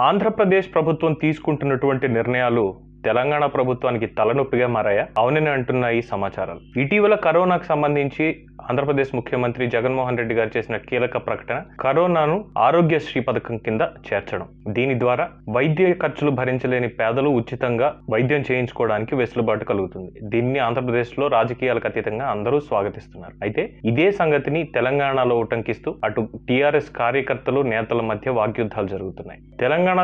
ఆంధ్రప్రదేశ్ ప్రభుత్వం తీసుకుంటున్నటువంటి నిర్ణయాలు తెలంగాణ ప్రభుత్వానికి తలనొప్పిగా మారాయా? అవునని అంటున్న ఈ సమాచారాలు. ఇటీవల కరోనాకు సంబంధించి ఆంధ్రప్రదేశ్ ముఖ్యమంత్రి జగన్మోహన్ రెడ్డి గారు చేసిన కీలక ప్రకటన కరోనాను ఆరోగ్యశ్రీ పథకం కింద చేర్చడం. దీని ద్వారా వైద్య ఖర్చులు భరించలేని పేదలు ఉచితంగా వైద్యం చేయించుకోవడానికి వెసులుబాటు కలుగుతుంది. దీన్ని ఆంధ్రప్రదేశ్లో రాజకీయాలకు అతీతంగా అందరూ స్వాగతిస్తున్నారు. అయితే ఇదే సంగతిని తెలంగాణలో ఉటంకిస్తూ అటు టీఆర్ఎస్ కార్యకర్తలు నేతల మధ్య వాగ్యుద్ధాలు జరుగుతున్నాయి. తెలంగాణ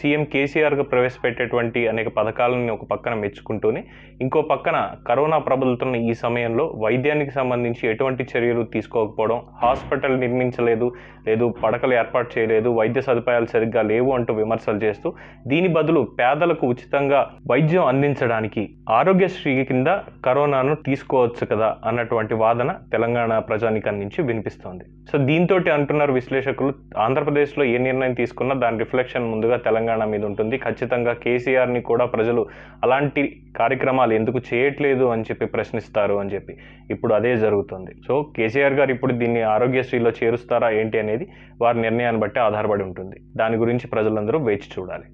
సీఎం కేసీఆర్గా ప్రవేశపెట్టేటువంటి అనేక పథకాలను ఒక పక్కన మెచ్చుకుంటూనే ఇంకో పక్కన కరోనా ప్రబలుతున్న ఈ సమయంలో వైద్యానికి సంబంధించి ఎటువంటి చర్యలు తీసుకోకపోవడం హాస్పిటల్ నిర్మించలేదు లేదు పడకలు ఏర్పాటు చేయలేదు వైద్య సదుపాయాలు సరిగ్గా లేవు అంటూ విమర్శలు చేస్తూ దీని బదులు పేదలకు ఉచితంగా వైద్యం అందించడానికి ఆరోగ్యశ్రీ కింద కరోనాను తీసుకోవచ్చు కదా అన్నటువంటి వాదన తెలంగాణ ప్రజానికం నుంచి వినిపిస్తోంది. సో దీంతో అంటున్నారు విశ్లేషకులు ఆంధ్రప్రదేశ్లో ఏ నిర్ణయం తీసుకున్నా దాని రిఫ్లెక్షన్ ముందుగా తెలంగాణ మీద ఉంటుంది. ఖచ్చితంగా కేసీఆర్ని కూడా ప్రజలు అలాంటి కార్యక్రమాలు ఎందుకు చేయట్లేదు అని చెప్పి ప్రశ్నిస్తారు అని చెప్పి ఇప్పుడు అదే జరుగుతుంది. సో కేసీఆర్ గారు ఇప్పుడు దీన్ని ఆరోగ్యశ్రీలో చేరుస్తారా ఏంటి అనేది వారి నిర్ణయాన్ని బట్టి ఆధారపడి ఉంటుంది. దాని గురించి ప్రజలందరూ వేచి చూడాలి.